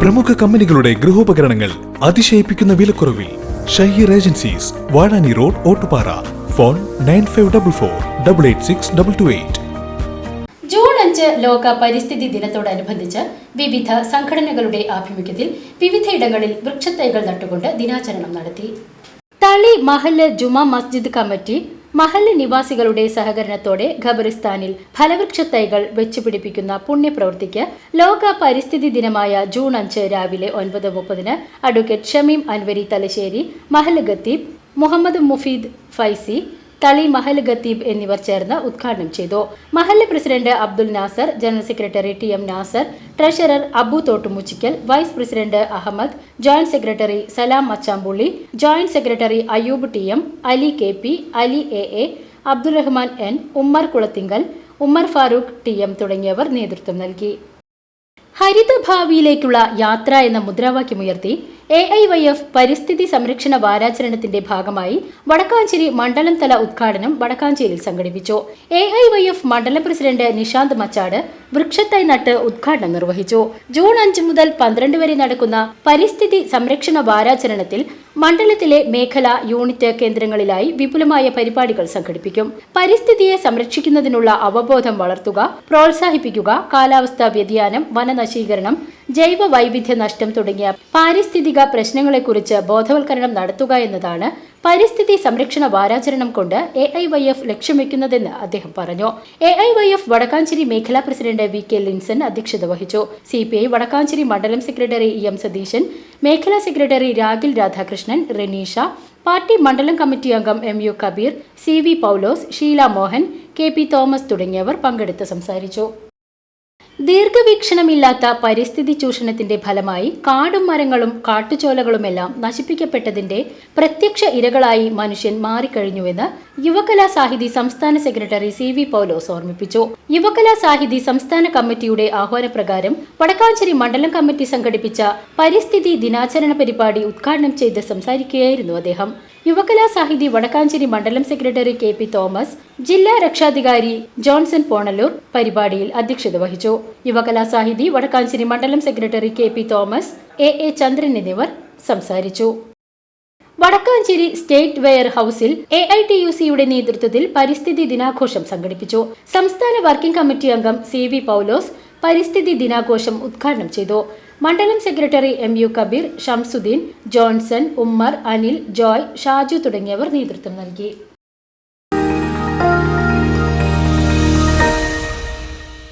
പ്രമുഖ കമ്പനികളുടെ ഗൃഹോപകരണങ്ങൾ അതിശയിപ്പിക്കുന്ന വിലക്കുറവിൽ Shaheer agencies Vazhani road Ottupara. Phone nine five double four double eight six double two eight. June അഞ്ച് ലോക പരിസ്ഥിതി ദിനത്തോടനുബന്ധിച്ച് വിവിധ സംഘടനകളുടെ ആഭിമുഖ്യത്തിൽ വിവിധയിടങ്ങളിൽ വൃക്ഷത്തൈകൾ നട്ടുകൊണ്ട് ദിനാചരണം നടത്തി. തളി മഹല്ല് ജുമാ മസ്ജിദ് കമ്മിറ്റി മഹല്ല് നിവാസികളുടെ സഹകരണത്തോടെ ഖബറിസ്ഥാനിൽ ഫലവൃക്ഷ തൈകൾ വെച്ചുപിടിപ്പിക്കുന്ന പുണ്യപ്രവൃത്തിക്ക് ലോക പരിസ്ഥിതി ദിനമായ ജൂൺ അഞ്ച് രാവിലെ ഒൻപത് മുപ്പതിന് അഡ്വക്കേറ്റ് ഷമീം അൻവരി തലശ്ശേരി മഹല്ല് ഖത്തീബ് മുഹമ്മദ് മുഫീദ് ഫൈസി തളി മഹൽ ഖത്തീബ് എന്നിവർ ചേർന്ന് ഉദ്ഘാടനം ചെയ്തു. Mahal president Abdul Nasser general secretary T M Nasser treasurer Abu Thottumuchikkal vice president Ahmed joint secretary Salam Machampully joint secretary Ayub T M Ali K P Ali A A Abdurahman N Ummer Kulathinkal Ummer Farooq T M തുടങ്ങിയവർ നേതൃത്വം നൽകി. ഹരിതഭാവിയിലേക്കുള്ള യാത്ര എന്ന മുദ്രാവാക്യമുയർത്തി A I Y F പരിസ്ഥിതി സംരക്ഷണ വാരാചരണത്തിന്റെ ഭാഗമായി വടക്കാഞ്ചേരി മണ്ഡലം തല ഉദ്ഘാടനം വടക്കാഞ്ചേരിയിൽ സംഘടിപ്പിച്ചു. എ ഐ വൈ എഫ് മണ്ഡലം പ്രസിഡന്റ് നിഷാന്ത് മച്ചാട് വൃക്ഷത്തൈ നട്ട് ഉദ്ഘാടനം നിർവഹിച്ചു. ജൂൺ അഞ്ച് മുതൽ പന്ത്രണ്ട് വരെ നടക്കുന്ന പരിസ്ഥിതി സംരക്ഷണ വാരാചരണത്തിൽ മണ്ഡലത്തിലെ മേഖല യൂണിറ്റ് കേന്ദ്രങ്ങളിലായി വിപുലമായ പരിപാടികൾ സംഘടിപ്പിക്കും. പരിസ്ഥിതിയെ സംരക്ഷിക്കുന്നതിനുള്ള അവബോധം വളർത്തുക പ്രോത്സാഹിപ്പിക്കുക കാലാവസ്ഥാ വ്യതിയാനം വനനശീകരണം ജൈവ വൈവിധ്യ നഷ്ടം തുടങ്ങിയ പാരിസ്ഥിതിക പ്രശ്നങ്ങളെക്കുറിച്ച് ബോധവൽക്കരണം നടത്തുക എന്നതാണ് പരിസ്ഥിതി സംരക്ഷണ വാരാചരണം കൊണ്ട് എ ഐ വൈ എഫ് ലക്ഷ്യം വെക്കുന്നതെന്ന് അദ്ദേഹം പറഞ്ഞു. A I Y F Vadakkanchery മേഖലാ പ്രസിഡന്റ് വി കെ ലിൻസൺ അധ്യക്ഷത വഹിച്ചു. സി പി ഐ വടക്കാഞ്ചേരി മണ്ഡലം സെക്രട്ടറി ഇ എം സതീശൻ മേഖലാ സെക്രട്ടറി രാഗിൽ രാധാകൃഷ്ണൻ റെനീഷ പാർട്ടി മണ്ഡലം കമ്മിറ്റി അംഗം M U Kabeer C V Paulose Sheela Mohan K P Thomas തുടങ്ങിയവർ പങ്കെടുത്ത് സംസാരിച്ചു. ദീർഘവീക്ഷണമില്ലാത്ത പരിസ്ഥിതി ചൂഷണത്തിന്റെ ഫലമായി കാടും മരങ്ങളും കാട്ടുചോലകളുമെല്ലാം നശിപ്പിക്കപ്പെട്ടതിന്റെ പ്രത്യക്ഷ ഇരകളായി മനുഷ്യൻ മാറിക്കഴിഞ്ഞുവെന്ന് യുവകലാ സാഹിതി സംസ്ഥാന സെക്രട്ടറി സി വി പൗലോസ് ഓർമ്മിപ്പിച്ചു. യുവകലാ സാഹിതി സംസ്ഥാന കമ്മിറ്റിയുടെ ആഹ്വാനപ്രകാരം വടക്കാഞ്ചേരി മണ്ഡലം കമ്മിറ്റി സംഘടിപ്പിച്ച പരിസ്ഥിതി ദിനാചരണ പരിപാടി ഉദ്ഘാടനം ചെയ്ത് സംസാരിക്കുകയായിരുന്നു അദ്ദേഹം. യുവകലാ സാഹിതി വടക്കാഞ്ചേരി മണ്ഡലം സെക്രട്ടറി കെ പി തോമസ് ജില്ലാ രക്ഷാധികാരി ജോൺസൺ പോണല്ലൂർ പരിപാടിയിൽ അധ്യക്ഷത വഹിച്ചു. യുവകലാ സാഹിതി വടക്കാഞ്ചേരി മണ്ഡലം secretary K P Thomas A A Chandran എന്നിവർ സംസാരിച്ചു. വടക്കാഞ്ചേരി സ്റ്റേറ്റ് വെയർ ഹൌസിൽ എ ഐ ടി യു സിയുടെ നേതൃത്വത്തിൽ പരിസ്ഥിതി ദിനാഘോഷം സംഘടിപ്പിച്ചു. സംസ്ഥാന വർക്കിംഗ് കമ്മിറ്റി അംഗം സി വി പൗലോസ് പരിസ്ഥിതി ദിനാഘോഷം ഉദ്ഘാടനം ചെയ്തു. മണ്ഡലം secretary M U Kabeer Shamsuddin Johnson Ummer Anil Joy Shaju തുടങ്ങിയവർ നേതൃത്വം നൽകി.